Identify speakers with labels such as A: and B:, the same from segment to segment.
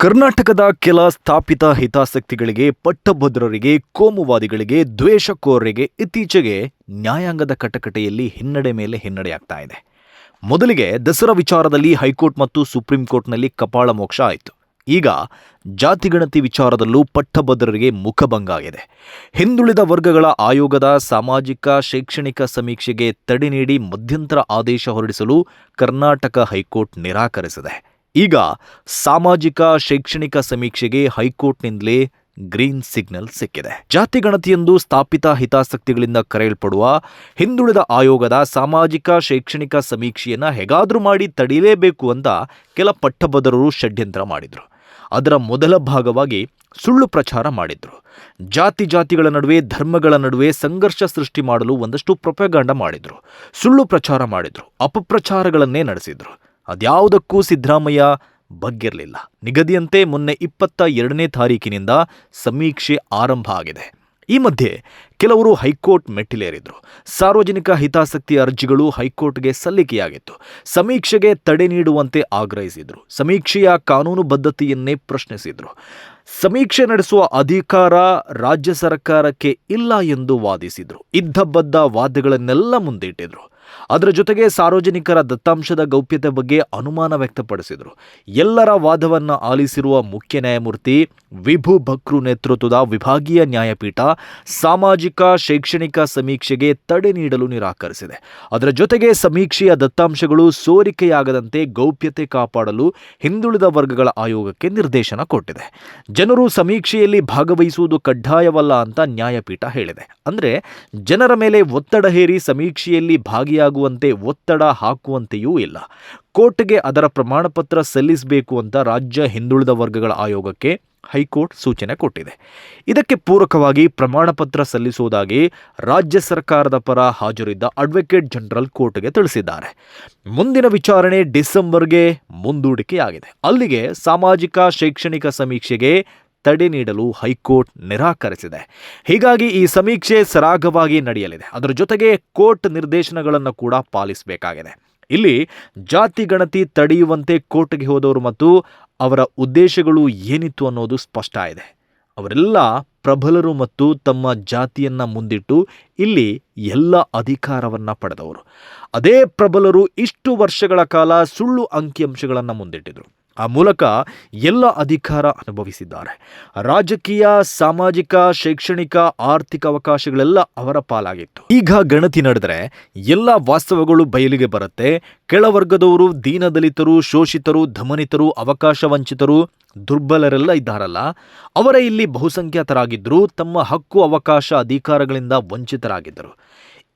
A: ಕರ್ನಾಟಕದ ಕೆಲ ಸ್ಥಾಪಿತ ಹಿತಾಸಕ್ತಿಗಳಿಗೆ, ಪಟ್ಟಭದ್ರರಿಗೆ, ಕೋಮುವಾದಿಗಳಿಗೆ, ದ್ವೇಷಕೋರರಿಗೆ ಇತ್ತೀಚೆಗೆ ನ್ಯಾಯಾಂಗದ ಕಟಕಟೆಯಲ್ಲಿ ಹಿನ್ನಡೆ ಮೇಲೆ ಹಿನ್ನಡೆಯಾಗ್ತಾ ಇದೆ. ಮೊದಲಿಗೆ ದಸರಾ ವಿಚಾರದಲ್ಲಿ ಹೈಕೋರ್ಟ್ ಮತ್ತು ಸುಪ್ರೀಂ ಕೋರ್ಟ್ನಲ್ಲಿ ಕಪಾಳ ಮೋಕ್ಷ ಆಯಿತು. ಈಗ ಜಾತಿಗಣತಿ ವಿಚಾರದಲ್ಲೂ ಪಟ್ಟಭದ್ರರಿಗೆ ಮುಖಭಂಗ ಆಗಿದೆ. ಹಿಂದುಳಿದ ವರ್ಗಗಳ ಆಯೋಗದ ಸಾಮಾಜಿಕ, ಶೈಕ್ಷಣಿಕ ಸಮೀಕ್ಷೆಗೆ ತಡೆ ನೀಡಿ ಮಧ್ಯಂತರ ಆದೇಶ ಹೊರಡಿಸಲು ಕರ್ನಾಟಕ ಹೈಕೋರ್ಟ್ ನಿರಾಕರಿಸಿದೆ. ಈಗ ಸಾಮಾಜಿಕ ಶೈಕ್ಷಣಿಕ ಸಮೀಕ್ಷೆಗೆ ಹೈಕೋರ್ಟ್ನಿಂದಲೇ ಗ್ರೀನ್ ಸಿಗ್ನಲ್ ಸಿಕ್ಕಿದೆ. ಜಾತಿ ಗಣತಿಯೆಂದು ಸ್ಥಾಪಿತ ಹಿತಾಸಕ್ತಿಗಳಿಂದ ಕರೆಯಲ್ಪಡುವ ಹಿಂದುಳಿದ ಆಯೋಗದ ಸಾಮಾಜಿಕ ಶೈಕ್ಷಣಿಕ ಸಮೀಕ್ಷೆಯನ್ನು ಹೇಗಾದರೂ ಮಾಡಿ ತಡೆಯಲೇಬೇಕು ಅಂತ ಕೆಲ ಪಟ್ಟಭದ್ರರು ಷಡ್ಯಂತ್ರ ಮಾಡಿದ್ರು. ಅದರ ಮೊದಲ ಭಾಗವಾಗಿ ಸುಳ್ಳು ಪ್ರಚಾರ ಮಾಡಿದ್ರು. ಜಾತಿ ಜಾತಿಗಳ ನಡುವೆ ಧರ್ಮಗಳ ನಡುವೆ ಸಂಘರ್ಷ ಸೃಷ್ಟಿ ಮಾಡಲು ಒಂದಷ್ಟು ಪ್ರೊಪಗಾಂಡ ಮಾಡಿದ್ರು. ಸುಳ್ಳು ಪ್ರಚಾರ ಮಾಡಿದ್ರು. ಅಪಪ್ರಚಾರಗಳನ್ನೇ ನಡೆಸಿದ್ರು. ಅದ್ಯಾವುದಕ್ಕೂ ಸಿದ್ದರಾಮಯ್ಯ ಬಗ್ಗಿರಲಿಲ್ಲ. ನಿಗದಿಯಂತೆ ಮೊನ್ನೆ ಇಪ್ಪತ್ತ ಎರಡನೇ ತಾರೀಕಿನಿಂದ ಸಮೀಕ್ಷೆ ಆರಂಭ ಆಗಿದೆ. ಈ ಮಧ್ಯೆ ಕೆಲವರು ಹೈಕೋರ್ಟ್ ಮೆಟ್ಟಿಲೇರಿದ್ರು. ಸಾರ್ವಜನಿಕ ಹಿತಾಸಕ್ತಿ ಅರ್ಜಿಗಳು ಹೈಕೋರ್ಟ್ಗೆ ಸಲ್ಲಿಕೆಯಾಗಿತ್ತು. ಸಮೀಕ್ಷೆಗೆ ತಡೆ ನೀಡುವಂತೆ ಆಗ್ರಹಿಸಿದರು. ಸಮೀಕ್ಷೆಯ ಕಾನೂನುಬದ್ಧತೆಯನ್ನೇ ಪ್ರಶ್ನಿಸಿದರು. ಸಮೀಕ್ಷೆ ನಡೆಸುವ ಅಧಿಕಾರ ರಾಜ್ಯ ಸರ್ಕಾರಕ್ಕೆ ಇಲ್ಲ ಎಂದು ವಾದಿಸಿದರು. ಇದ್ದಬದ್ದ ವಾದಗಳನ್ನೆಲ್ಲ ಮುಂದಿಟ್ಟಿದ್ರು. ಅದರ ಜೊತೆಗೆ ಸಾರ್ವಜನಿಕರ ದತ್ತಾಂಶದ ಗೌಪ್ಯತೆ ಬಗ್ಗೆ ಅನುಮಾನ ವ್ಯಕ್ತಪಡಿಸಿದರು. ಎಲ್ಲರ ವಾದವನ್ನು ಆಲಿಸಿರುವ ಮುಖ್ಯ ನ್ಯಾಯಮೂರ್ತಿ ವಿಭು ಭಕ್ರು ನೇತೃತ್ವದ ವಿಭಾಗೀಯ ನ್ಯಾಯಪೀಠ ಸಾಮಾಜಿಕ, ಶೈಕ್ಷಣಿಕ ಸಮೀಕ್ಷೆಗೆ ತಡೆ ನೀಡಲು ನಿರಾಕರಿಸಿದೆ. ಅದರ ಜೊತೆಗೆ ಸಮೀಕ್ಷೆಯ ದತ್ತಾಂಶಗಳು ಸೋರಿಕೆಯಾಗದಂತೆ ಗೌಪ್ಯತೆ ಕಾಪಾಡಲು ಹಿಂದುಳಿದ ವರ್ಗಗಳ ಆಯೋಗಕ್ಕೆ ನಿರ್ದೇಶನ ಕೊಟ್ಟಿದೆ. ಜನರು ಸಮೀಕ್ಷೆಯಲ್ಲಿ ಭಾಗವಹಿಸುವುದು ಕಡ್ಡಾಯವಲ್ಲ ಅಂತ ನ್ಯಾಯಪೀಠ ಹೇಳಿದೆ. ಅಂದರೆ ಜನರ ಮೇಲೆ ಒತ್ತಡ ಹೇರಿ ಸಮೀಕ್ಷೆಯಲ್ಲಿ ಭಾಗಿಯಾಗುವಂತೆ ಒತ್ತಡ ಹಾಕುವಂತೆಯೂ ಇಲ್ಲ. ಕೋರ್ಟ್ಗೆ ಅದರ ಪ್ರಮಾಣಪತ್ರ ಸಲ್ಲಿಸಬೇಕು ಅಂತ ರಾಜ್ಯ ಹಿಂದುಳಿದ ವರ್ಗಗಳ ಆಯೋಗಕ್ಕೆ ಹೈಕೋರ್ಟ್ ಸೂಚನೆ ಕೊಟ್ಟಿದೆ. ಇದಕ್ಕೆ ಪೂರಕವಾಗಿ ಪ್ರಮಾಣಪತ್ರ ಸಲ್ಲಿಸುವುದಾಗಿ ರಾಜ್ಯ ಸರ್ಕಾರದ ಪರ ಹಾಜರಿದ್ದ ಅಡ್ವೊಕೇಟ್ ಜನರಲ್ ಕೋರ್ಟ್ಗೆ ತಿಳಿಸಿದ್ದಾರೆ. ಮುಂದಿನ ವಿಚಾರಣೆ ಡಿಸೆಂಬರ್ಗೆ ಮುಂದೂಡಿಕೆಯಾಗಿದೆ. ಅಲ್ಲಿಗೆ ಸಾಮಾಜಿಕ ಶೈಕ್ಷಣಿಕ ಸಮೀಕ್ಷೆಗೆ ತಡೆ ನೀಡಲು ಹೈಕೋರ್ಟ್ ನಿರಾಕರಿಸಿದೆ. ಹೀಗಾಗಿ ಈ ಸಮೀಕ್ಷೆ ಸರಾಗವಾಗಿ ನಡೆಯಲಿದೆ. ಅದರ ಜೊತೆಗೆ ಕೋರ್ಟ್ ನಿರ್ದೇಶನಗಳನ್ನು ಕೂಡ ಪಾಲಿಸಬೇಕಾಗಿದೆ. ಇಲ್ಲಿ ಜಾತಿ ಗಣತಿ ತಡೆಯುವಂತೆ ಕೋರ್ಟ್ಗೆ ಹೋದವರು ಮತ್ತು ಅವರ ಉದ್ದೇಶಗಳು ಏನಿತ್ತು ಅನ್ನೋದು ಸ್ಪಷ್ಟ ಇದೆ. ಅವರೆಲ್ಲ ಪ್ರಬಲರು ಮತ್ತು ತಮ್ಮ ಜಾತಿಯನ್ನ ಮುಂದಿಟ್ಟು ಇಲ್ಲಿ ಎಲ್ಲ ಅಧಿಕಾರವನ್ನ ಪಡೆದವರು. ಅದೇ ಪ್ರಬಲರು ಇಷ್ಟು ವರ್ಷಗಳ ಕಾಲ ಸುಳ್ಳು ಅಂಕಿಅಂಶಗಳನ್ನು ಮುಂದಿಟ್ಟಿದ್ರು. ಆ ಮೂಲಕ ಎಲ್ಲ ಅಧಿಕಾರ ಅನುಭವಿಸಿದ್ದಾರೆ. ರಾಜಕೀಯ, ಸಾಮಾಜಿಕ, ಶೈಕ್ಷಣಿಕ, ಆರ್ಥಿಕ ಅವಕಾಶಗಳೆಲ್ಲ ಅವರ ಪಾಲಾಗಿತ್ತು. ಈಗ ಗಣತಿ ನಡೆದರೆ ಎಲ್ಲ ವಾಸ್ತವಗಳು ಬಯಲಿಗೆ ಬರುತ್ತೆ. ಕೆಳವರ್ಗದವರು, ದೀನದಲಿತರು, ಶೋಷಿತರು ಧಮನಿತರು ಅವಕಾಶ ವಂಚಿತರು ದುರ್ಬಲರೆಲ್ಲ ಇದ್ದಾರಲ್ಲ. ಅವರೇ ಇಲ್ಲಿ ಬಹುಸಂಖ್ಯಾತರಾಗಿದ್ದರು ತಮ್ಮ ಹಕ್ಕು, ಅವಕಾಶ, ಅಧಿಕಾರಗಳಿಂದ ವಂಚಿತರಾಗಿದ್ದರು.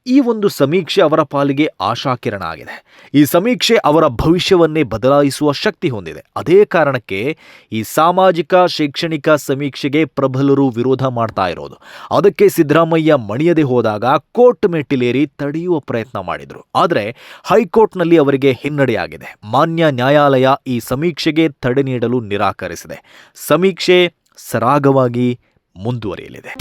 A: ಈ ಒಂದು ಸಮೀಕ್ಷೆ ಅವರ ಪಾಲಿಗೆ ಆಶಾಕಿರಣ ಆಗಿದೆ ಈ ಸಮೀಕ್ಷೆ ಅವರ ಭವಿಷ್ಯವನ್ನೇ ಬದಲಾಯಿಸುವ ಶಕ್ತಿ ಹೊಂದಿದೆ. ಅದೇ ಕಾರಣಕ್ಕೆ ಈ ಸಾಮಾಜಿಕ, ಶೈಕ್ಷಣಿಕ ಸಮೀಕ್ಷೆಗೆ ಪ್ರಬಲರು ವಿರೋಧ ಮಾಡ್ತಾ ಇರೋದು. ಅದಕ್ಕೆ ಸಿದ್ದರಾಮಯ್ಯ ಮಣಿಯದೆ ಹೋದಾಗ ಕೋರ್ಟ್ ಮೆಟ್ಟಿಲೇರಿ ತಡೆಯುವ ಪ್ರಯತ್ನ ಮಾಡಿದರು. ಆದರೆ ಹೈಕೋರ್ಟ್ನಲ್ಲಿ ಅವರಿಗೆ ಹಿನ್ನಡೆಯಾಗಿದೆ. ಮಾನ್ಯ ನ್ಯಾಯಾಲಯ ಈ ಸಮೀಕ್ಷೆಗೆ ತಡೆ ನೀಡಲು ನಿರಾಕರಿಸಿದೆ. ಸಮೀಕ್ಷೆ ಸರಾಗವಾಗಿ ಮುಂದುವರಿಯಲಿದೆ.